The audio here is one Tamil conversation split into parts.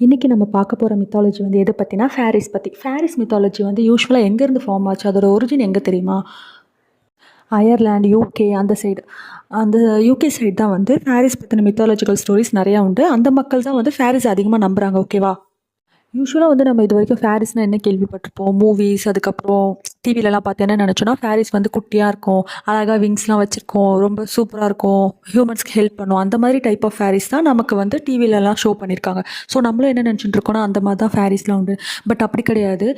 இன்றைக்கி நம்ம பார்க்க போகிற மித்தாலஜி வந்து எதை பற்றினா ஃபேரிஸ் பற்றி ஃபேரிஸ் மித்தாலஜி வந்து யூஸ்வலாக எங்கேருந்து ஃபார்ம் ஆச்சு? அதோட ஒரிஜின் எங்கே தெரியுமா? அயர்லாண்ட் யூகே அந்த சைடு அந்த யூகே சைடு தான் வந்து ஃபேரிஸ் பற்றின மித்தாலஜிக்கல் ஸ்டோரிஸ் நிறையா உண்டு. அந்த மக்கள் தான் வந்து ஃபேரிஸ் அதிகமாக நம்புகிறாங்க ஓகேவா யூஸ்வலாக வந்து நம்ம இது வரைக்கும் ஃபேரிஸ்னால் என்ன கேள்விப்பட்டிருப்போம்? மூவிஸ் அதுக்கப்புறம் டிவிலலாம் பார்த்து என்ன நினச்சோன்னா ஃபேரிஸ் வந்து குட்டியாக இருக்கும் அழகாக விங்ஸ்லாம் வச்சுருக்கோம் ரொம்ப சூப்பராக இருக்கும் ஹியூமன்ஸ்க்கு ஹெல்ப் பண்ணும். அந்த மாதிரி டைப் ஆஃப் ஃபேரிஸ் தான் நமக்கு வந்து டிவிலலாம் ஷோ பண்ணியிருக்காங்க ஸோ நம்மளும் என்ன நினச்சிட்டுருக்கோம்னா அந்த மாதிரி தான் ஃபேரிஸ்லாம் உண்டு. பட் அப்படி கிடையாது.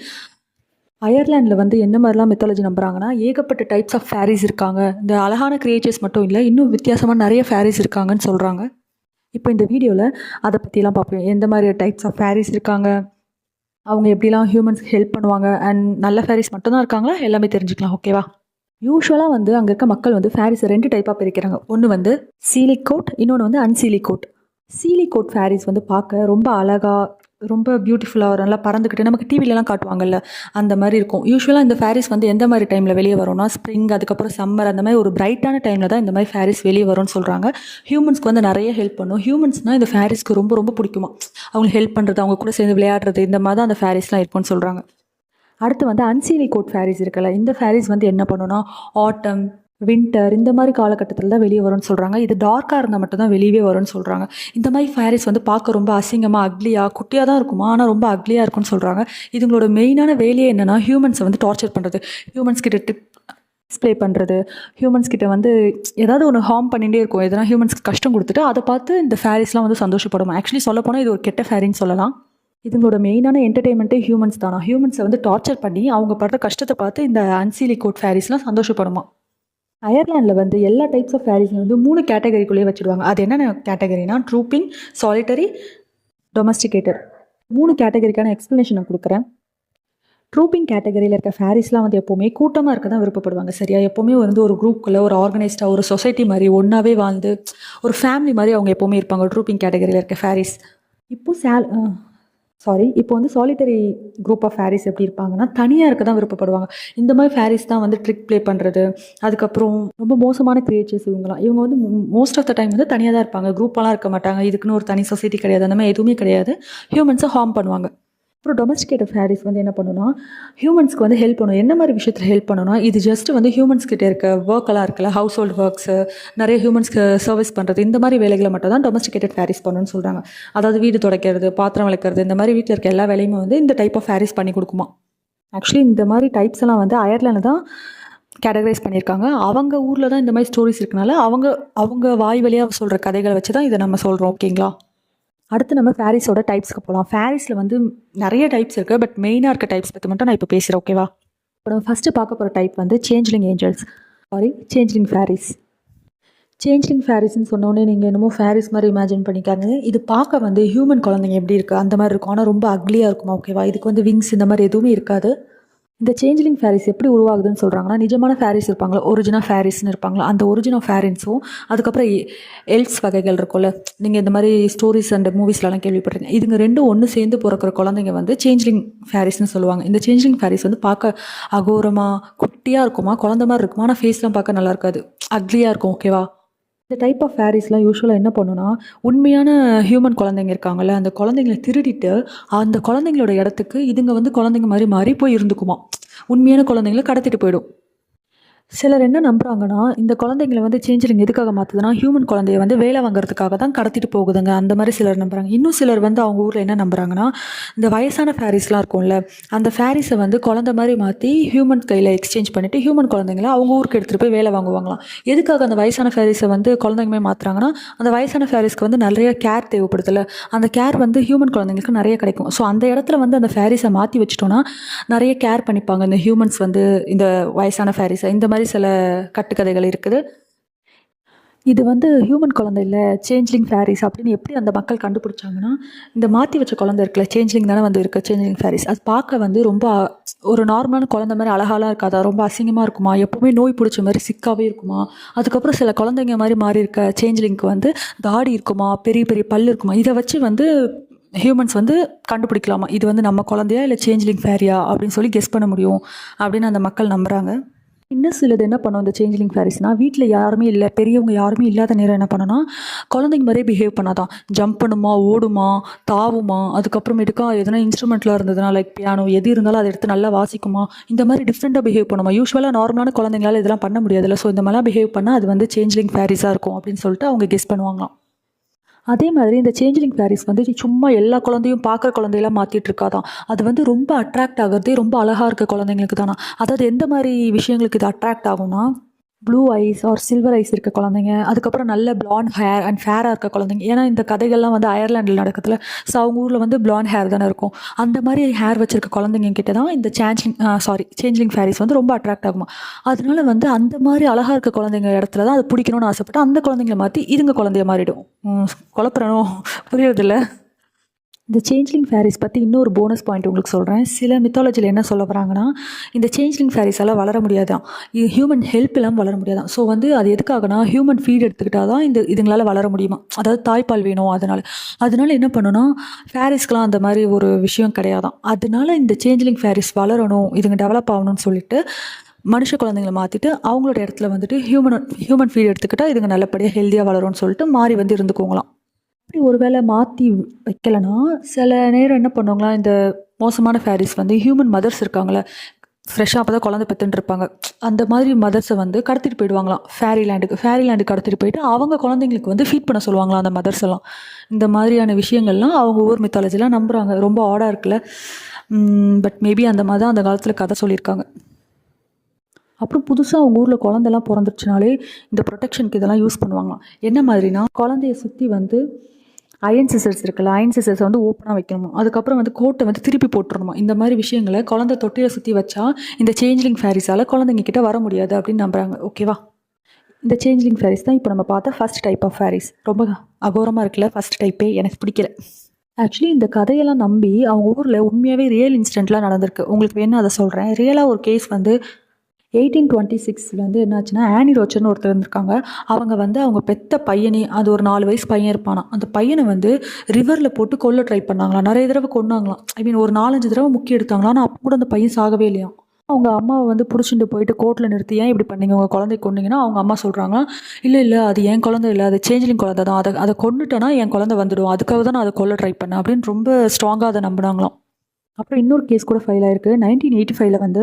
அயர்லாண்டில் வந்து என்ன மாதிரிலாம் மெத்தாலஜி நம்புறாங்கன்னா ஏகப்பட்ட டைப்ஸ் ஆஃப் ஃபேரிஸ் இருக்காங்க. இந்த அழகான கிரியேச்சர்ஸ் மட்டும் இல்லை இன்னும் வித்தியாசமாக நிறைய ஃபேரிஸ் இருக்காங்கன்னு சொல்கிறாங்க இப்போ இந்த வீடியோவில் அதை பற்றிலாம் பார்ப்போம் எந்த மாதிரி டைப்ஸ் ஆஃப் ஃபேரிஸ் இருக்காங்க? அவங்க எப்படிலாம் ஹியூமன்ஸ்க்கு ஹெல்ப் பண்ணுவாங்க? அண்ட் நல்ல ஃபேரிஸ் மட்டும்தான் இருக்காங்களா? எல்லாமே தெரிஞ்சுக்கலாம். ஓகேவா யூஸ்வலாக வந்து அங்கே இருக்க மக்கள் வந்து ஃபேரிஸை ரெண்டு டைப்பாக பிரிக்கிறாங்க. ஒன்று வந்து சீலிக் கோட் இன்னொன்று வந்து Unseelie court Seelie court fairies வந்து பார்க்க ரொம்ப அழகாக ரொம்ப பியூட்டிஃபுல்லாக நல்லா பறந்துக்கிட்டு நமக்கு டிவிலலாம் காட்டுவாங்கல்ல அந்த மாதிரி இருக்கும். யூஸ்வலாக இந்த ஃபேரிஸ் வந்து எந்த மாதிரி டைமில் வெளியே வரும்னா ஸ்ப்ரிங் அதுக்கப்புறம் சம்மர் அந்த மாதிரி ஒரு பிரைட்டான டைமில் தான் இந்த மாதிரி ஃபேரிஸ் வெளியே வரும்னு சொல்கிறாங்க ஹியூமன்ஸ்க்கு வந்து நிறைய ஹெல்ப் பண்ணும். ஹியூமன்ஸ்னால் இந்த ஃபேரிஸ்க்கு ரொம்ப ரொம்ப பிடிக்குமா? அவங்களுக்கு ஹெல்ப் பண்ணுறது அவங்க கூட சேர்ந்து விளையாடுறது இந்த மாதிரி தான் அந்த ஃபேரிஸ்லாம் இருக்கும்னு சொல்கிறாங்க அடுத்து வந்து அன்சீலி கோட் ஃபேரிஸ் இருக்குல்ல இந்த ஃபேரிஸ் வந்து என்ன பண்ணுன்னா ஆட்டம் வின்டர் இந்த மாதிரி காலகட்டத்தில் தான் வெளியே வரும்னு சொல்கிறாங்க இது டார்க்காக இருந்தால் மட்டும்தான் வெளியவே வரும்னு சொல்கிறாங்க இந்த மாதிரி ஃபேரிஸ் வந்து பார்க்க ரொம்ப அசிங்கமாக அக்லியாக குட்டியாக தான் இருக்குமா? ஆனால் ரொம்ப அக்லியாக இருக்கும்னு சொல்கிறாங்க இதுங்களோட மெயினான வேலையே என்னென்னா ஹியூமன்ஸை வந்து டார்ச்சர் பண்ணுறது ஹியூமன்ஸ் கிட்ட டிப் டிஸ்ப்ளே பண்ணுறது ஹியூமன்ஸ் கிட்ட வந்து ஏதாவது ஒன்று ஹார்ம் பண்ணிகிட்டே இருக்கும். எதனா ஹியூமன்ஸ்க்கு கஷ்டம் கொடுத்துட்டு அதை பார்த்து இந்த ஃபேரிஸ்லாம் வந்து சந்தோஷப்படும். ஆக்சுவலி சொல்லப்போனால் இது ஒரு கெட்ட ஃபேரின்னு சொல்லலாம். இதுங்களோட மெயினான என்டர்டெயின்மெண்ட்டே ஹியூமன்ஸ் தானா? ஹியூமன்ஸை வந்து டார்ச்சர் பண்ணி அவங்க படுற கஷ்டத்தை பார்த்து இந்த அன்சீலி கோட் ஃபேரிஸ்லாம் சந்தோஷப்படுமா? அயர்லாண்டில் வந்து எல்லா டைப்ஸ் ஆஃப் ஃபேரிஸையும் வந்து மூணு கேட்டகரிக்குள்ளேயே வச்சுடுவாங்க அது என்னென்ன கேட்டகரினா ட்ரூப்பிங் சாலிட்டரி டொமஸ்டிகேட்டட் மூணு கேட்டகரிக்கான எக்ஸ்ப்ளனேஷன் நான் கொடுக்குறேன். ட்ரூப்பிங் கேட்டகரியில் இருக்க ஃபேரிஸ்லாம் வந்து எப்போவுமே கூட்டமாக இருக்க தான் விருப்பப்படுவாங்க. சரியா? எப்போவுமே வந்து ஒரு குரூப்புக்குள்ளே ஒரு ஆர்கனைஸ்டாக ஒரு சொசைட்டி மாதிரி ஒன்றாவே வாழ்ந்து ஒரு ஃபேமிலி மாதிரி அவங்க எப்போவுமே இருப்பாங்க ட்ரூப்பிங் கேட்டகரியில் இருக்க ஃபேரிஸ் இப்போ சேல் சாரி இப்போ வந்து சாலிட்டரி குரூப் ஆஃப் ஃபேரிஸ் எப்படி இருப்பாங்கன்னா தனியாக இருக்க தான் விருப்பப்படுவாங்க. இந்த மாதிரி ஃபேரிஸ் தான் வந்து ட்ரிக் ப்ளே பண்ணுறது அதுக்கப்புறம் ரொம்ப மோசமான கிரியேச்சர்ஸ் இவங்கலாம். இவங்க வந்து மோஸ்ட் ஆஃப் த டைம் வந்து தனியாக தான் இருப்பாங்க குரூப்பெல்லாம் இருக்க மாட்டாங்க. இதுக்குன்னு ஒரு தனி சொசைட்டி கிடையாது. அந்த மாதிரி எதுவுமே கிடையாது. ஹியூமன்ஸை ஹார்ம் பண்ணுவாங்க. அப்புறம் டொமஸ்டிகேட்டட் ஃபேரிஸ் வந்து என்ன பண்ணுன்னா ஹியூமன்ஸ்க்கு வந்து ஹெல்ப் பண்ணும். என்ன மாதிரி விஷயத்தில் ஹெல்ப் பண்ணணும்னா இது ஜஸ்ட் வந்து ஹியூமன்ஸ் கிட்டே இருக்க ஒர்க்கெல்லாம் இருக்குல்ல ஹவுஸ் ஹோல்ட் ஒர்க்ஸு நிறைய ஹியூமன்ஸ்க்கு சர்வீஸ் பண்ணுறது இந்த மாதிரி வேலைகளை மட்டும் தான் டொமஸ்டிகேட்டட் ஃபேரிஸ் பண்ணணும்னு சொல்கிறாங்க அதாவது வீடு துடைக்கிறது பாத்திரம் விளக்கிறது இந்த மாதிரி வீட்டில் இருக்க எல்லா வேலையுமே வந்து இந்த டைப் ஆஃப் ஃபேரிஸ் பண்ணி கொடுக்குமா. ஆக்சுவலி இந்த மாதிரி டைப்ஸ் எல்லாம் வந்து அயர்லாண்டில் தான் கேட்டகரைஸ் பண்ணியிருக்காங்க. அவங்க ஊரில் தான் இந்த மாதிரி ஸ்டோரிஸ் இருக்கனால அவங்க அவங்க வாய் வழியாக சொல்கிற கதைகளை வச்சு தான் இதை நம்ம சொல்கிறோம் ஓகேங்களா அடுத்து நம்ம ஃபேரிஸோட டைப்ஸ்க்கு போகலாம் ஃபேரிஸில் வந்து நிறைய டைப்ஸ் இருக்குது பட் மெயினாக இருக்க டைப்ஸ் பற்றி மட்டும் நான் இப்போ பேசுகிறேன் ஓகேவா இப்போ நம்ம ஃபஸ்ட்டு பார்க்க போகிற டைப் வந்து changeling angels sorry changeling fairies changeling ஃபேரிஸ்ன்னு சொன்னோடனே நீங்கள் என்னமோ ஃபேரிஸ் மாதிரி இமேஜின் பண்ணிக்காங்க இது பார்க்க வந்து ஹியூமன் குழந்தைங்க எப்படி இருக்குது அந்த மாதிரி இருக்கும். ஆனால் ரொம்ப அக்லியாக இருக்குமா ஓகேவா இதுக்கு வந்து விங்ஸ் இந்த மாதிரி எதுவுமே இருக்காது. இந்த சேஞ்ச்லிங் ஃபேரிஸ் எப்படி உருவாகுதுன்னு சொல்கிறாங்கன்னா நிஜமான ஃபேரிஸ் இருப்பாங்களா? ஒரிஜினல் ஃபேரிஸ்னு இருப்பாங்களா? அந்த ஒரிஜினல் ஃபேரின்ஸும் அதுக்கப்புறம் எல்ஸ் வகைகள் இருக்கும்ல. நீங்கள் இந்த மாதிரி ஸ்டோரிஸ் அண்ட் மூவிஸ்லலாம் கேள்விப்பட்டிருக்கீங்க. இதுங்க ரெண்டும் ஒன்று சேர்ந்து பிறக்கிற குழந்தைங்க வந்து சேஞ்ச்லிங் ஃபேரிஸ்னு சொல்லுவாங்க. இந்த சேஞ்ச்லிங் ஃபேரிஸ் வந்து பார்க்க அகோரமாக குட்டியாக இருக்குமா? குழந்த மாதிரி இருக்குமா? ஆனால் ஃபேஸ்லாம் பார்க்க நல்லா இருக்காது. அக்லியாக இருக்கும் ஓகேவா இந்த டைப் ஆஃப் ஃபேரிஸ்லாம் யூஸ்வலாக என்ன பண்ணுன்னா உண்மையான ஹியூமன் குழந்தைங்க இருக்காங்கல்ல அந்த குழந்தைங்கள திருடிட்டு அந்த குழந்தைங்களோட இடத்துக்கு இதுங்க வந்து குழந்தைங்க மாதிரி மாறி போய் இருந்துக்குமா உண்மையான குழந்தைங்கள கடத்திட்டு போயிடும். சிலர் என்ன நம்புகிறாங்கன்னா இந்த குழந்தைங்களை வந்து சேஞ்சிலிங் எதுக்காக மாற்றுதுன்னா ஹியூமன் குழந்தைய வந்து வேலை வாங்குறதுக்காக தான் கடத்திட்டு போகுதுங்க. அந்த மாதிரி சிலர் நம்புறாங்க. இன்னும் சிலர் வந்து அவங்க ஊரில் என்ன நம்புகிறாங்கன்னா இந்த வயசான ஃபேரிஸ்லாம் இருக்கும்ல அந்த ஃபேரிஸை வந்து குழந்தை மாதிரி மாற்றி ஹியூமன் கையில் எக்ஸ்சேஞ்ச் பண்ணிவிட்டு ஹியூமன் குழந்தைங்கள அவங்க ஊருக்கு எடுத்துகிட்டு போய் வேலை வாங்குவாங்களாம். எதுக்காக அந்த வயசான ஃபேரிஸை வந்து குழந்தைங்க மாதிரி மாற்றுறாங்கன்னா அந்த வயசான ஃபேரிஸ்க்கு வந்து நிறைய கேர் தேவைப்படுதுல அந்த கேர் வந்து ஹியூமன் குழந்தைங்களுக்கு நிறைய கிடைக்கும். ஸோ அந்த இடத்துல வந்து அந்த ஃபேரிஸை மாற்றி வச்சிட்டோன்னா நிறைய கேர் பண்ணிப்பாங்க இந்த ஹியூமன்ஸ் வந்து இந்த வயசான ஃபேரிஸை இந்த மாதிரி சில கட்டுக்கதைகள் இருக்குது. இது வந்து ஹியூமன் குழந்தை இல்லை சேஞ்ச்லிங் ஃபேரிஸ் அப்படின்னு எப்படி அந்த மக்கள் கண்டுபிடிச்சாங்கன்னா இந்த மாற்றி வச்ச குழந்தை இருக்குல்ல சேஞ்ச்லிங் தானே வந்து இருக்குது சேஞ்ச்லிங் ஃபேரிஸ் அது பார்க்க வந்து ரொம்ப ஒரு நார்மலான குழந்தை மாதிரி அழகாலாம் இருக்காதா ரொம்ப அசிங்கமாக இருக்குமா எப்போவுமே நோய் பிடிச்ச மாதிரி சிக்காகவே இருக்குமா அதுக்கப்புறம் சில குழந்தைங்க மாதிரி மாறி இருக்க சேஞ்ச்லிங்க்கு வந்து தாடி இருக்குமா பெரிய பெரிய பல் இருக்குமா இதை வச்சு வந்து ஹியூமன்ஸ் வந்து கண்டுபிடிக்கலாமா இது வந்து நம்ம குழந்தையா இல்லை சேஞ்ச்லிங் ஃபேரியா அப்படின்னு சொல்லி கெஸ் பண்ண முடியும் அப்படின்னு அந்த மக்கள் நம்புகிறாங்க இன்னும் சிலது என்ன பண்ணும்? இந்த சேஞ்சிலிங் ஃபேரிஸ்னால் வீட்டில் யாருமே இல்லை பெரியவங்க யாருமே இல்லாத நேரம் என்ன பண்ணோன்னா குழந்தைங்க மாதிரியே பிஹேவ் பண்ணாதான். ஜம்ப் பண்ணுமா ஓடுமா தாவுமா அதுக்கப்புறமேட்டுக்கா எதனா இன்ஸ்ட்ருமெண்ட்லாம் இருந்ததுனா லைக் பியானோ எது இருந்தாலும் அதை எடுத்து நல்லா வாசிக்குமா இந்த மாதிரி டிஃப்ரெண்ட்டாக பிஹேவ் பண்ணுமா. யூஸ்வலாக நார்மலான குழந்தைங்களால இதெல்லாம் பண்ண முடியாதுல்ல. ஸோ இந்த மாதிரிலாம் பிஹேவ் பண்ணால் அது வந்து சேஞ்சிலிங் ஃபேரிஸாக இருக்கும் அப்படின்னு சொல்லிட்டு அவங்க கெஸ் பண்ணுவாங்களாம். அதே மாதிரி இந்த சேஞ்சிங் பேரிஸ் வந்து சும்மா எல்லா குழந்தையும் பார்க்குற குழந்தையெல்லாம் மாற்றிட்டு இருக்காதான் அது வந்து ரொம்ப அட்ராக்ட் ஆகிறதே ரொம்ப அழகாக இருக்க குழந்தைங்களுக்கு தானா அதாவது எந்த மாதிரி விஷயங்களுக்கு இது அட்ராக்ட் ஆகும்னா blue eyes or silver eyes இருக்க குழந்தைங்க அதுக்கப்புறம் நல்ல பிளாண்ட் ஹேர் அண்ட் ஃபேராக இருக்க குழந்தைங்க. ஏன்னா இந்த கதைகள்லாம் வந்து அயர்லாண்டில் நடக்கிறதுல ஸோ அவங்க ஊரில் வந்து பிளாண்ட் ஹேர் தானே இருக்கும். அந்த மாதிரி ஹேர் வச்சிருக்க குழந்தைங்க கிட்ட தான் இந்த சேஞ்சிங் சாரி சேஞ்சிங் ஃபேரிஸ் வந்து ரொம்ப அட்ராக்ட் ஆகுமா. அதனால வந்து அந்த மாதிரி அழகாக இருக்க குழந்தைங்க இடத்துல தான் அது பிடிக்கணும்னு ஆசைப்பட்டு அந்த குழந்தைங்களை மாற்றி இதுங்க குழந்தைய மாறிடும். குழப்பறணும். குழப்புறனோ புரியறதில்ல. இந்த சேஞ்ச்லிங் ஃபேரிஸ் பற்றி இன்னொரு போனஸ் பாயிண்ட் உங்களுக்கு சொல்கிறேன் சில மித்தாலஜியில் என்ன சொல்ல வராங்கன்னா இந்த சேஞ்ச்லிங் ஃபேரிஸால் வளர முடியாதான். இது ஹியூமன் ஹெல்ப் இல்லாமல் வளர முடியாதான். ஸோ வந்து அது எதுக்காகனா ஹியூமன் ஃபீட் எடுத்துக்கிட்டால் தான் இந்த இதுங்களால் வளர முடியுமா? அதாவது தாய்ப்பால் வேணும் அதனால். அதனால என்ன பண்ணுன்னா ஃபேரிஸ்க்கெலாம் அந்த மாதிரி ஒரு விஷயம் கிடையாதான். அதனால இந்த சேஞ்ச்லிங் ஃபேரிஸ் வளரணும் இதுங்க டெவலப் ஆகணும்னு சொல்லிட்டு மனுஷ குழந்தைங்களை மாற்றிட்டு அவங்களோட இடத்துல வந்துட்டு ஹியூமன் ஹியூமன் ஃபீட் எடுத்துக்கிட்டால் இதுங்க நல்லபடியாக ஹெல்த்தியாக வளரும்னு சொல்லிட்டு மாறி வந்து இருந்துக்கோங்களாம். அப்படி ஒரு வேளை மாற்றி வைக்கலைன்னா சில நேரம் என்ன பண்ணுவாங்களா இந்த மோசமான ஃபேரிஸ் வந்து ஹியூமன் மதர்ஸ் இருக்காங்களே ஃப்ரெஷ்ஷாக அப்போ தான் குழந்தை பெற்றுன்னு அந்த மாதிரி மதர்ஸை வந்து கடத்திட்டு போயிடுவாங்களாம் ஃபேரி லேண்டுக்கு ஃபேரி லேண்டுக்கு கடத்திட்டு போயிட்டு அவங்க குழந்தைங்களுக்கு வந்து ஃபீட் பண்ண சொல்லுவாங்களாம் அந்த மதர்ஸ் எல்லாம். இந்த மாதிரியான விஷயங்கள்லாம் அவங்க ஊர் மித்தாலஜிலாம் நம்புகிறாங்க ரொம்ப ஆடாக இருக்குல்ல. பட் மேபி அந்த மாதிரி தான் அந்த காலத்தில் கதை சொல்லியிருக்காங்க. அப்புறம் புதுசாக அவங்க ஊரில் குழந்தெல்லாம் பிறந்துருச்சுனாலே இந்த ப்ரொடெக்ஷனுக்கு இதெல்லாம் யூஸ் பண்ணுவாங்களாம். என்ன மாதிரினா குழந்தைய சுற்றி வந்து அயன் சிசர்ஸ் இருக்குல்ல அயன் சிசர்ஸ் வந்து ஓப்பனாக வைக்கணுமா? அதுக்கப்புறம் வந்து கோட்டை வந்து திருப்பி போட்டுறணுமா? இந்த மாதிரி விஷயங்களை குழந்தை தொட்டியை சுற்றி வச்சா இந்த சேஞ்ச்லிங் ஃபேரிஸால் குழந்தைங்க கிட்ட வர முடியாது அப்படின்னு நம்புறாங்க. ஓகேவா இந்த சேஞ்ச்லிங் ஃபேரிஸ் தான் இப்போ நம்ம பார்த்த ஃபர்ஸ்ட் டைப் ஆஃப் ஃபேரிஸ் ரொம்ப அகோரமாக இருக்குல்ல ஃபர்ஸ்ட் டைப்பே எனக்கு பிடிக்கல. ஆக்சுவலி இந்த கதையெல்லாம் நம்பி அவங்க ஊரில் உண்மையாகவே ரியல் இன்சிடென்ட்லாம் நடந்திருக்கு. உங்களுக்கு வேணும் அதை சொல்கிறேன் ரியலாக ஒரு கேஸ் வந்து எயிட்டீன் டுவெண்ட்டி சிக்ஸில் வந்து என்னாச்சுன்னா ஆனி ரோச்சர்னு ஒருத்தர் இருந்திருக்காங்க. அவங்க வந்து அவங்க பெத்த பையனே அது ஒரு நாலு வயசு பையன் இருப்பானா அந்த பையனை வந்து ரிவரில் போட்டு கொல்ல ட்ரை பண்ணாங்களாம். நிறைய தடவை கொன்னாங்களாம். ஐ மீன் ஒரு நாலஞ்சு தடவை முக்கிய எடுத்தாங்களாம். ஆனால் அப்போ கூட அந்த பையன் சாகவே இல்லையாம். அவங்க அம்மாவை வந்து பிடிச்சிட்டு போயிட்டு கோர்ட்டில் நிறுத்தி ஏன் இப்படி பண்ணீங்க? உங்கள் குழந்தை கொண்டீங்கன்னா அவங்க அம்மா சொல்கிறாங்க இல்லை இல்லை அது என் குழந்தை இல்லை. அது சேஞ்சிலிங் குழந்தை தான் அதை அதை கொண்டுட்டேன்னா என் குழந்தை வந்துடும். அதுக்காக தான் நான் அதை கொல்ல ட்ரை பண்ணேன். அப்படின்னு ரொம்ப ஸ்ட்ராங்காக அதை நம்பினாங்களாம். அப்புறம் இன்னொரு கேஸ் கூட ஃபைல் ஆயிருக்கு. நைன்டீன் எயிட்டி ஃபைவ்ல வந்து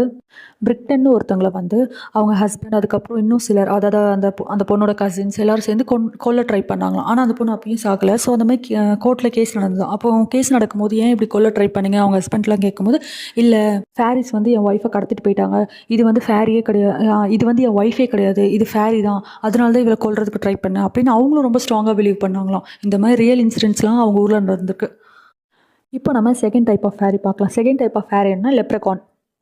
பிரிட்டன்னு ஒருத்தவங்களை வந்து அவங்க ஹஸ்பண்ட் அதுக்கப்புறம் இன்னும் சிலர் அதாவது அந்த அந்த பொண்ணோட கசின்ஸ் எல்லாரும் சேர்ந்து கொன் கொல்ல ட்ரை பண்ணாங்களாம். ஆனால் அந்த பொண்ணு அப்பயும் சாகலை. ஸோ அந்த மாதிரி கோர்ட்டில் கேஸ் நடந்தது. அப்போ கேஸ் நடக்கும்போது ஏன் இப்படி கொல்ல ட்ரை பண்ணீங்க? அவங்க ஹஸ்பண்ட்லாம் கேட்கும்போது இல்லை ஃபேரிஸ் வந்து என் ஒய்ஃபை கடத்திட்டு போயிட்டாங்க. இது வந்து ஃபேரியே கிடையாது இது வந்து என் ஒய்ஃபே கிடையாது. இது ஃபேரி தான். அதனால தான் இவளை கொல்றதுக்கு ட்ரை பண்ணேன். அப்படின்னு அவங்களும் ரொம்ப ஸ்ட்ராங்காக பிலீவ் பண்ணாங்களாம். இந்த மாதிரி ரியல் இன்சிடென்ட்ஸ்லாம் அவங்க ஊரில் நடந்திருக்கு. இப்போ நம்ம செகண்ட் டைப் ஆஃப் ஃபேரி பார்க்கலாம். செகண்ட் டைப் ஆஃப் ஃபேரி என்ன லெப்ரகான்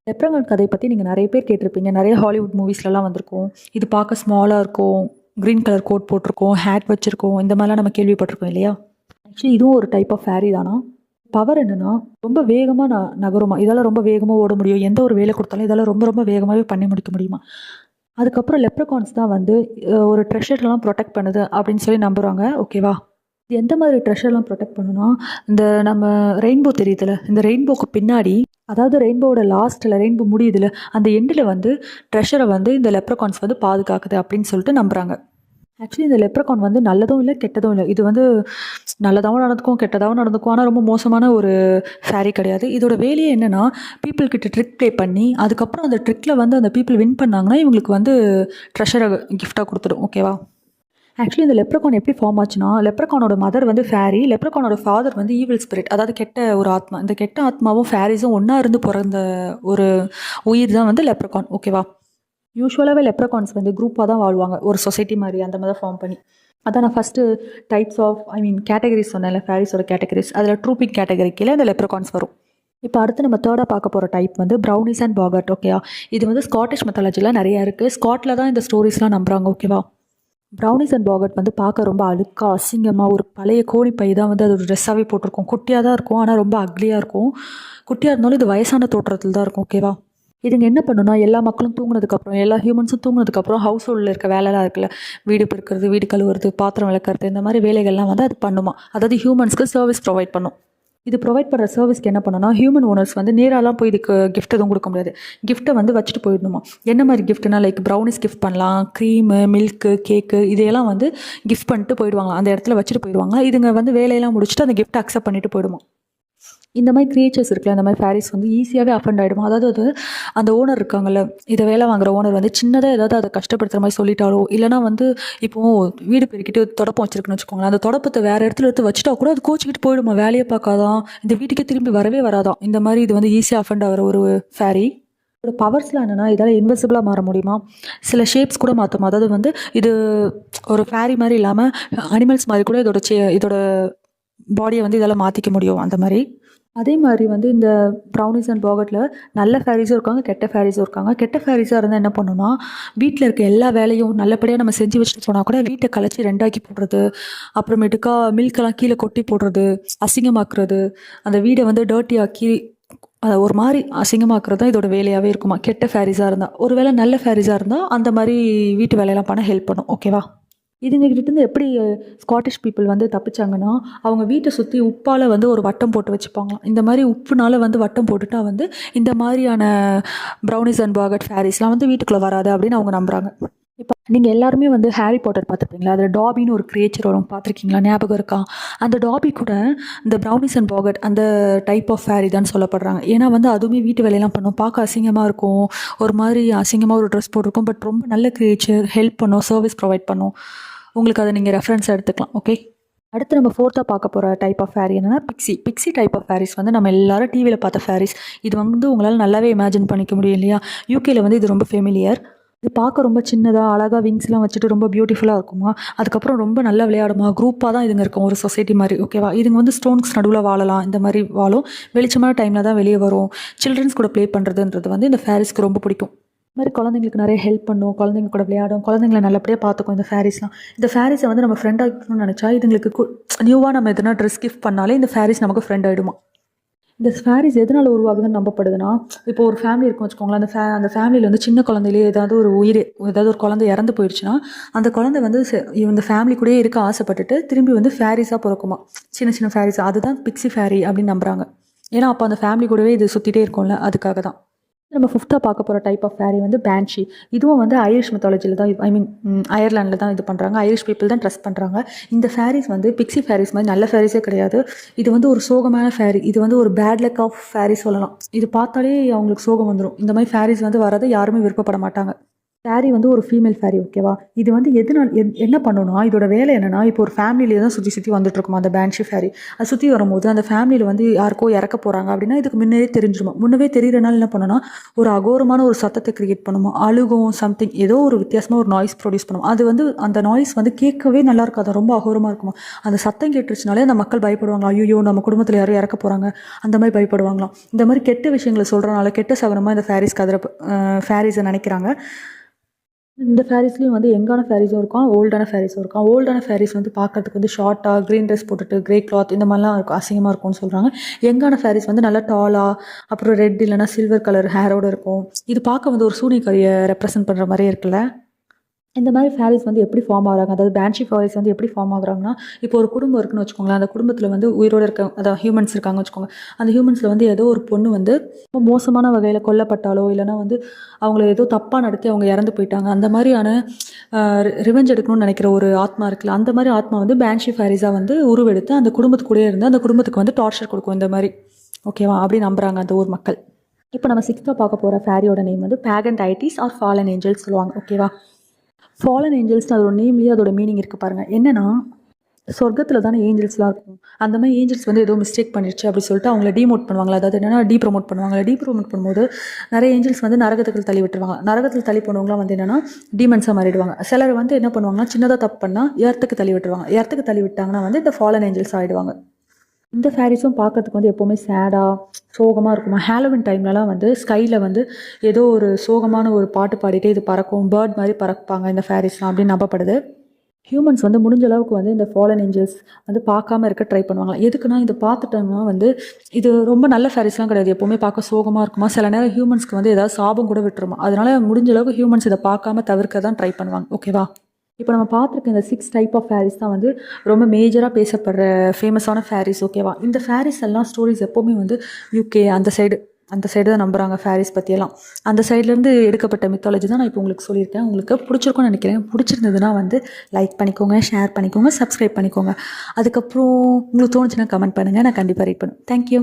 லெப்ரகான் கதை பற்றி நீங்கள் நிறைய பேர் கேட்டிருப்பீங்க. நிறைய ஹாலிவுட் மூவிஸ்லலாம் வந்திருக்கும். இது பார்க்க ஸ்மாலாக இருக்கும். க்ரீன் கலர் கோட் போட்டிருக்கோம். ஹேட் வச்சுருக்கோம். இந்த மாதிரிலாம் நம்ம கேள்விப்பட்டிருக்கோம் இல்லையா? ஆக்சுவலி இதுவும் ஒரு டைப் ஆஃப் ஃபேரி தானா? பவர் என்னன்னா ரொம்ப வேகமாக ந நகருமா? இதால் ரொம்ப வேகமாக ஓட முடியும். எந்த ஒரு வேலை கொடுத்தாலும் இதால் ரொம்ப ரொம்ப வேகமாகவே பண்ணி முடிக்க முடியுமா? அதுக்கப்புறம் லெப்ரகான்ஸ் தான் வந்து ஒரு ட்ரெஷர்லாம் ப்ரொடெக்ட் பண்ணுது அப்படின்னு சொல்லி நம்புகிறாங்க ஓகேவா இது எந்த மாதிரி ட்ரெஷர்லாம் ப்ரொடெக்ட் பண்ணணும் இந்த நம்ம ரெயின்போ தெரியுதுல இந்த ரெயின்போக்கு பின்னாடி அதாவது ரெயின்போவோட லாஸ்ட்டில் ரெயின்போ முடியுதுல அந்த எண்டில் வந்து ட்ரெஷரை வந்து இந்த லெப்ரகான்ஸ் வந்து பாதுகாக்குது அப்படின்னு சொல்லிட்டு நம்புகிறாங்க ஆக்சுவலி இந்த லெப்ரகான் வந்து நல்லதும் இல்லை கெட்டதும் இல்லை. இது வந்து நல்லதாகவும் நடந்துக்கும் கெட்டதாகவும் நடந்துக்கும். ஆனால் ரொம்ப மோசமான ஒரு ஃபேரி கிடையாது. இதோட வேலையே என்னென்னா பீப்புள் கிட்ட ட்ரிக் ப்ளே பண்ணி அதுக்கப்புறம் அந்த ட்ரிக்கில் வந்து அந்த பீப்புள் வின் பண்ணாங்கன்னா இவங்களுக்கு வந்து ட்ரெஷரை கிஃப்டாக கொடுத்துடும். ஓகேவா ஆக்சுவலி இந்த லெப்ரகான் எப்படி ஃபார்ம் ஆச்சுன்னா லெப்ரகானோட மதர் வந்து ஃபேரி லெப்ரகானோட ஃபாதர் வந்து ஈவில் ஸ்பிரிட் அதாவது கெட்ட ஒரு ஆத்மா. இந்த கெட்ட ஆத்மாவும் ஃபேரிஸும் ஒன்றா இருந்து பிறந்த ஒரு உயிர் தான் வந்து லெப்ரகான் ஓகேவா யூஸ்வலாகவே லெப்ரகான்ஸ் வந்து குரூப்பாக தான் வாழ்வாங்க. ஒரு சொசைட்டி மாதிரி அந்த மாதிரி ஃபார்ம் பண்ணி. அதான் நான் first types of I mean categories சொன்னேன்ல ஃபேரிஸோட கேட்டகரிஸ் அதில் ட்ரூப்பிங் கேட்டகரி கீழே இந்த லெப்ரகான்ஸ் வரும். இப்போ அடுத்து நம்ம தேர்டாக பார்க்க போகிற டைப் வந்து ப்ரௌனிஸ் அண்ட் பாகர்ட் ஓகேவா இது வந்து ஸ்காட்டிஷ் மெத்தாலஜியில் நிறையா இருக்குது ஸ்காட்டில் தான் இந்த ஸ்டோரிஸ்லாம் நம்புகிறாங்க ஓகேவா ப்ரௌனிஸ் அண்ட் பாகர்ட் வந்து பார்க்க ரொம்ப அழுக்காக அசிங்கமாக ஒரு பழைய கோழி பை தான் வந்து அது ஒரு ட்ரெஸ்ஸாகவே போட்டிருக்கும். குட்டியாக தான் இருக்கும் ஆனால் ரொம்ப அக்லியாக இருக்கும். குட்டியாக இருந்தாலும் இது வயசான தோற்றத்தில் தான் இருக்கும் ஓகேவா இதுங்க என்ன பண்ணுன்னா எல்லா மக்களும் தூங்கினதுக்கப்புறம் எல்லா ஹியூமன்ஸும் தூங்கினதுக்கப்புறம் ஹவுஸ் ஹோல்டில் இருக்க வேலைலாம் இருக்குல்ல வீடு பெருக்கிறது வீடு கழுவுறது பாத்திரம் விளக்குறது இந்த மாதிரி வேலைகள்லாம் வந்து அது பண்ணுமா? அதாவது ஹியூமன்ஸ்க்கு சர்வீஸ் ப்ரொவைட் பண்ணும். இது ப்ரொவைட் பண்ணுற சர்வீஸ்க்கு என்ன பண்ணணும்னா ஹியூமன் ஓனர்ஸ் வந்து நேராலாம் போய் இதுக்கு கிஃப்ட் எதுவும் கொடுக்க முடியாது. கிஃப்ட்டை வந்து வச்சுட்டு போயிடணுமா? என்ன மாதிரி கிஃப்ட்னா லைக் ப்ரௌனிஸ் கிஃப்ட் பண்ணலாம் க்ரீமு மில்க்கு கேக்கு இதையெல்லாம் வந்து கிஃப்ட் பண்ணிட்டு போயிடுவாங்க அந்த இடத்துல வச்சுட்டு போயிடுவாங்க இதுங்க வந்து வேலையெல்லாம் முடிச்சுட்டு அந்த கிஃப்ட் அக்செப்ட் பண்ணிட்டு போயிடுமா? இந்த மாதிரி க்ரியேச்சர்ஸ் இருக்குல்ல இந்த மாதிரி ஃபேரிஸ் வந்து ஈஸியாகவே அஃபண்ட் ஆகிடும் அதாவது அது அந்த ஓனர் இருக்காங்கல்ல இதை வேலை வாங்குற ஓனர் வந்து சின்னதாக ஏதாவது அதை கஷ்டப்படுத்துகிற மாதிரி சொல்லிட்டாலோ இல்லைனா வந்து இப்போது வீடு பெருக்கிட்டு தொடப்பம் வச்சிருக்குன்னு வச்சுக்கோங்களேன் அந்த தொடப்பத்தை வேறு இடத்துல எடுத்து வச்சுட்டா கூட அது கோச்சிக்கிட்டு போயிடுமா? வேலையை பார்க்காதான் இந்த வீட்டுக்கே திரும்பி வரவே வராதான். இந்த மாதிரி இது வந்து ஈஸியாக அஃபண்ட் ஆகிற ஒரு ஃபேரி இதோட பவர்ஸ்லாம் என்னென்னா இதால் இன்வெசிபிளாக மாற முடியுமா? சில ஷேப்ஸ் கூட மாற்றும் அதாவது வந்து இது ஒரு ஃபேரி மாதிரி இல்லாமல் அனிமல்ஸ் மாதிரி கூட இதோட சே இதோட பாடியை வந்து இதால் மாற்றிக்க முடியும் அந்த மாதிரி. அதே மாதிரி வந்து இந்த ப்ரௌனிஸ் அண்ட் பாகட்டில் நல்ல ஃபேரிஸும் இருக்காங்க கெட்ட ஃபேரிஸும் இருக்காங்க. கெட்ட ஃபேரிஸாக இருந்தால் என்ன பண்ணுன்னா வீட்டில் இருக்க எல்லா வேலையும் நல்லபடியாக நம்ம செஞ்சு வச்சுட்டு போனால் கூட வீட்டை கலைச்சி ரெண்டாக்கி போடுறது அப்புறமேட்டுக்கா மில்கெல்லாம் கீழே கொட்டி போடுறது அசிங்கமாக்குறது அந்த வீடை வந்து டர்ட்டி ஆக்கி அதை ஒரு மாதிரி அசிங்கமாக்குறது தான் இதோட வேலையாகவே இருக்குமா? கெட்ட ஃபேரிஸாக இருந்தால் ஒருவேளை நல்ல ஃபேரிஸாக இருந்தால் அந்த மாதிரி வீட்டு வேலையெல்லாம் பண்ண ஹெல்ப் பண்ணும். ஓகேவா இதுங்ககிட்டேருந்து எப்படி ஸ்காட்டிஷ் பீப்புள் வந்து தப்பிச்சாங்கன்னா அவங்க வீட்டை சுற்றி உப்பால் வந்து ஒரு வட்டம் போட்டு வச்சுப்பாங்களாம். இந்த மாதிரி உப்புனால் வந்து வட்டம் போட்டுட்டா வந்து இந்த மாதிரியான ப்ரௌனிஸ் அண்ட் பர்கட் ஃபேரிஸ்லாம் வந்து வீட்டுக்குள்ளே வராது அப்படின்னு அவங்க நம்புகிறாங்க இப்போ நீங்கள் எல்லாருமே வந்து ஹாரி பாட்டர் பார்த்துருப்பீங்களா? அதில் டாபின்னு ஒரு கிரியேச்சர் வரும் பார்த்துருக்கீங்களா? ஞாபகம் இருக்கா? அந்த டாபி கூட இந்த ப்ரௌனிஸ் அண்ட் பாகட் அந்த டைப் ஆஃப் ஃபேரி தான் சொல்லப்படுறாங்க. ஏன்னா வந்து அதுவுமே வீட்டு வேலையெல்லாம் பண்ணும். பார்க்க அசிங்கமாக இருக்கும். ஒரு மாதிரி அசிங்கமாக ஒரு ட்ரெஸ் போட்டிருக்கும். பட் ரொம்ப நல்ல கிரியேச்சர் ஹெல்ப் பண்ணும் சர்வீஸ் ப்ரொவைட் பண்ணும். உங்களுக்கு அதை நீங்கள் ரெஃபரன்ஸ் எடுத்துக்கலாம் ஓகே அடுத்து நம்ம ஃபோர்த்தாக பார்க்க போகிற டைப் ஆஃப் ஃபேரி என்னன்னா pixie pixie type of fairies வந்து நம்ம எல்லாரும் டிவியில் பார்த்த ஃபேரிஸ் இது வந்து உங்களால் நல்லாவே இமேஜின் பண்ணிக்க முடியும் இல்லையா? யூகேல வந்து இது ரொம்ப ஃபெமிலியர் இது பார்க்க ரொம்ப சின்னதாக அழகாக விங்ஸ்லாம் வச்சுட்டு ரொம்ப பியூட்டிஃபுல்லாக இருக்குமா? அதுக்கப்புறம் ரொம்ப நல்லா விளையாடுமா? குரூப்பாக தான் இதுங்க இருக்கும் ஒரு சொசைட்டி மாதிரி ஓகேவா இதுங்க வந்து ஸ்டோன்ஸ் நடுவில் வாழலாம் இந்த மாதிரி வாழும். வெளிச்சமான டைமில் தான் வெளியே வரும். சில்ட்ரன்ஸ் கூட ப்ளே பண்ணுறதுன்றது வந்து இந்த ஃபேரிஸ்க்கு ரொம்ப பிடிக்கும். மாதிரி குழந்தைங்களுக்கு நிறைய ஹெல்ப் பண்ணும். குழந்தைங்க கூட விளையாடும். குழந்தைங்கள நல்லபடியாக பார்த்துக்கும் இந்த ஃபேரிஸ்லாம் இந்த ஃபேரிஸை வந்து நம்ம ஃப்ரெண்ட் ஆகிக்கணும்னு நினச்சா இதுங்களுக்கு நியூவாக நம்ம எதனா ட்ரெஸ் கிஃப்ட் பண்ணாலே இந்த ஃபேரிஸ் நமக்கு ஃப்ரெண்ட் ஆகிடுமா இந்த ஃபேரிஸ் எதனால் உருவாகுதுன்னு நம்பப்படுதுன்னா இப்போ ஒரு ஃபேமிலி இருக்கும் வச்சுக்கோங்களேன். அந்த ஃபே அந்த ஃபேமிலியில் வந்து சின்ன குழந்தையிலே ஏதாவது ஒரு உயிர் ஏதாவது ஒரு குழந்தை இறந்து போயிடுச்சுன்னா அந்த குழந்தை வந்து இந்த ஃபேமிலி கூடயே இருக்க ஆசைப்பட்டுட்டு திரும்பி வந்து ஃபேரிஸாக பிறக்குமா? சின்ன சின்ன ஃபேரிஸ் அதுதான் பிக்ஸி ஃபேரி அப்படின்னு நம்புறாங்க. ஏன்னா அப்போ அந்த ஃபேமிலி கூடவே இது சுற்றிட்டே இருக்கும்ல அதுக்காக தான் நம்ம ஃபிஃப்த்தாக பார்க்க போகிற டைப் ஆஃப் ஃபேரி வந்து பேன்ஷி இதுவும் வந்து ஐரிஷ் மெத்தாலஜியில் தான் ஐ மீன் அயர்லாண்டில் தான் இது பண்ணுறாங்க ஐரிஷ் பீப்புள் தான் ட்ரெஸ் பண்ணுறாங்க இந்த ஃபேரிஸ் வந்து பிக்ஸி ஃபேரிஸ் மாதிரி நல்ல ஃபேரிஸே கிடையாது. இது வந்து ஒரு சோகமான ஃபேரி இது வந்து ஒரு பேட் லக் ஆஃப் ஃபேரி சொல்லலாம். இது பார்த்தாலே அவங்களுக்கு சோகம் வந்துடும் இந்த மாதிரி ஃபேரிஸ் வந்து வரதை யாருமே விருப்பப்பட மாட்டாங்க. ஃபேரி வந்து ஒரு ஃபீமேல் ஃபேரி ஓகேவா இது வந்து எதுனால் என்- என்ன பண்ணணும்னா இதோட வேலை என்னன்னா இப்போ ஒரு ஃபேமிலியிலே தான் சுற்றி சுற்றி வந்துட்டு இருக்குமா அந்த பேன்ஷி ஃபேரி அது சுற்றி வரும்போது அந்த ஃபேமிலியில் வந்து யாருக்கோ இறக்க போகிறாங்க அப்படின்னா இதுக்கு முன்னே தெரிஞ்சிருமா? முன்னவே தெரியறனால என்ன பண்ணணும்னா ஒரு அகோரமான ஒரு சத்தத்தை கிரியேட் பண்ணுமா? அழுகும் சம்திங் ஏதோ ஒரு வித்தியாசமாக ஒரு நாய்ஸ் ப்ரொடியூஸ் பண்ணும்? அது வந்து அந்த நாய்ஸ் வந்து கேட்கவே நல்லா இருக்காது ரொம்ப அகோரமாக இருக்குமா? அந்த சத்தம் கேட்டுருச்சுனாலே அந்த மக்கள் பயப்படுவாங்க. ஐயோ நம்ம குடும்பத்தில் யாரும் இறக்க போகிறாங்க அந்த மாதிரி பயப்படுவாங்களாம். இந்த மாதிரி கெட்ட விஷயங்களை சொல்கிறனால கெட்ட சகனமாக இந்த ஃபேரிஸ் கதிர ஃபேரிஸை நினைக்கிறாங்க. இந்த ஃபேரிஸ்லேயும் வந்து எங்கான ஃபேரிஸும் இருக்கும் ஓல்டான ஃபேரிஸும் இருக்கும். ஓல்டான ஃபேரிஸ் வந்து பார்க்கறதுக்கு வந்து ஷார்ட்டாக க்ரீன் ட்ரெஸ் போட்டுட்டு க்ரே கிளாத் இந்த மாதிரிலாம் இருக்கும் அசிங்கமாக இருக்கும்னு சொல்கிறாங்க எங்கான ஃபேரிஸ் வந்து நல்லா டாலாக அப்புறம் ரெட் இல்லைன்னா சில்வர் கலர் ஹேரோட இருக்கும். இது பார்க்க வந்து ஒரு சூனியக்காரியை ரெப்ரசன்ட் பண்ணுற மாதிரியே இருக்குல்ல? இந்த மாதிரி ஃபேரிஸ் வந்து எப்படி ஃபார்ம் ஆகுறாங்க? அதாவது பேன்ஷி ஃபேரிஸ் வந்து எப்படி ஃபார்ம் ஆகுறாங்கன்னா இப்போ ஒரு குடும்பம் இருக்குன்னு வச்சுக்கோங்களேன் அந்த குடும்பத்தில் வந்து உயிரோடு இருக்க அதாவது ஹியூமன்ஸ் இருக்காங்க வச்சுக்கோங்க. அந்த ஹியூமன்ஸில் வந்து ஏதோ ஒரு பொண்ணு வந்து ரொம்ப மோசமான வகையில் கொல்லப்பட்டாலோ இல்லைனா வந்து அவங்கள ஏதோ தப்பாக நடத்தி அவங்க இறந்து போயிட்டாங்க. அந்த மாதிரியான ரிவெஞ்ச் எடுக்கணும்னு நினைக்கிற ஒரு ஆத்மா இருக்குல்ல அந்த மாதிரி ஆத்மா வந்து பேன்ஷி ஃபேரிஸாக வந்து உருவெடுத்து அந்த குடும்பத்துக்கூடயே இருந்து அந்த குடும்பத்துக்கு வந்து டார்ச்சர் கொடுக்கும் இந்த மாதிரி. ஓகேவா அப்படி நம்புகிறாங்க அந்த ஊர் மக்கள். இப்போ நம்ம சிக்ஸ்த்தாக பார்க்க போகிற ஃபேரியோட நேம் வந்து pagan deities or fallen angels சொல்லுவாங்க. ஓகேவா ஃபாலன் ஏஞ்சல்ஸ் அதோட நேம்லேயே அதோட மீனிங் இருக்குது பாருங்கள் என்னென்னா சொர்க்கத்தில் தானே ஏஞ்சல்ஸ்லாம் இருக்கும். அந்த மாதிரி ஏஞ்சல்ஸ் வந்து ஏதோ மிஸ்டேக் பண்ணிடுச்சு அப்படி சொல்லிட்டு அவங்கள டிமோட் பண்ணுவாங்களா? அதாவது என்னென்னா டீ ப்ரோமோட் பண்ணுவாங்க டீ ப்ரோமோட் பண்ணும்போது நிறைய ஏஞ்சல்ஸ் வந்து நரகத்துக்கு தள்ளி விட்டுருவாங்க. நரகத்தில் தள்ளி போனவங்களாம் வந்து என்னன்னா டீமன்ஸாக மாறிடுவாங்க. சிலர் வந்து என்ன பண்ணுவாங்கன்னா சின்னதாக தப்பு பண்ணால் ஏர்த்துக்கு தள்ளி விட்டுருவாங்க. ஏர்த்துக்கு தள்ளி விட்டாங்கன்னா வந்து இந்த ஃபாலன் ஏஞ்சல்ஸ் ஆகிடுவாங்க இந்த ஃபேரிஸும் பார்க்கறதுக்கு வந்து எப்போவுமே சேடாக சோகமாக இருக்குமா? ஹாலோவின் டைம்லலாம் வந்து ஸ்கையில் வந்து ஏதோ ஒரு சோகமான ஒரு பாட்டு பாடிட்டு இது பறக்கும் பேர்ட் மாதிரி பறப்பாங்க இந்த ஃபேரிஸ்லாம் அப்படின்னு நம்பப்படுது. ஹியூமன்ஸ் வந்து முடிஞ்ச அளவுக்கு வந்து இந்த ஃபாலன் ஏஞ்சல்ஸ் வந்து பார்க்காம இருக்க ட்ரை பண்ணுவாங்க எதுக்குன்னா இது பார்த்துட்டோம்னா வந்து இது ரொம்ப நல்ல ஃபேரிஸ்லாம் கிடையாது. எப்போவுமே பார்க்க சோகமாக இருக்குமா? சில நேரம் ஹியூமன்ஸ்க்கு வந்து ஏதாவது சாபம் கூட விட்டுருமா? அதனால முடிஞ்ச அளவுக்கு ஹியூமன்ஸ் இதை பார்க்காம தவிர்க்க தான் ட்ரை பண்ணுவாங்க ஓகேவா இப்போ நம்ம பார்த்துருக்க இந்த சிக்ஸ் டைப் ஆஃப் ஃபேரிஸ் தான் வந்து ரொம்ப மேஜராக பேசப்படுற ஃபேமஸான ஃபேரிஸ் ஓகேவா இந்த ஃபேரிஸ் எல்லாம் ஸ்டோரிஸ் எப்போவுமே வந்து யூகே அந்த சைடு அந்த சைடு தான் நம்புகிறாங்க ஃபேரிஸ் பற்றியெல்லாம் அந்த சைட்லேருந்து எடுக்கப்பட்ட மித்தாலஜி தான் நான் இப்போ உங்களுக்கு சொல்லியிருக்கேன். உங்களுக்கு பிடிச்சிருக்கும்னு நினைக்கிறேன். பிடிச்சிருந்ததுன்னா வந்து லைக் பண்ணிக்கோங்க ஷேர் பண்ணிக்கோங்க சப்ஸ்கிரைப் பண்ணிக்கோங்க. அதுக்கப்புறம் உங்களுக்கு தோணுச்சுன்னா கமெண்ட் பண்ணுங்கள் நான் கண்டிப்பாக ரீட் பண்ணுவேன். தேங்க்யூ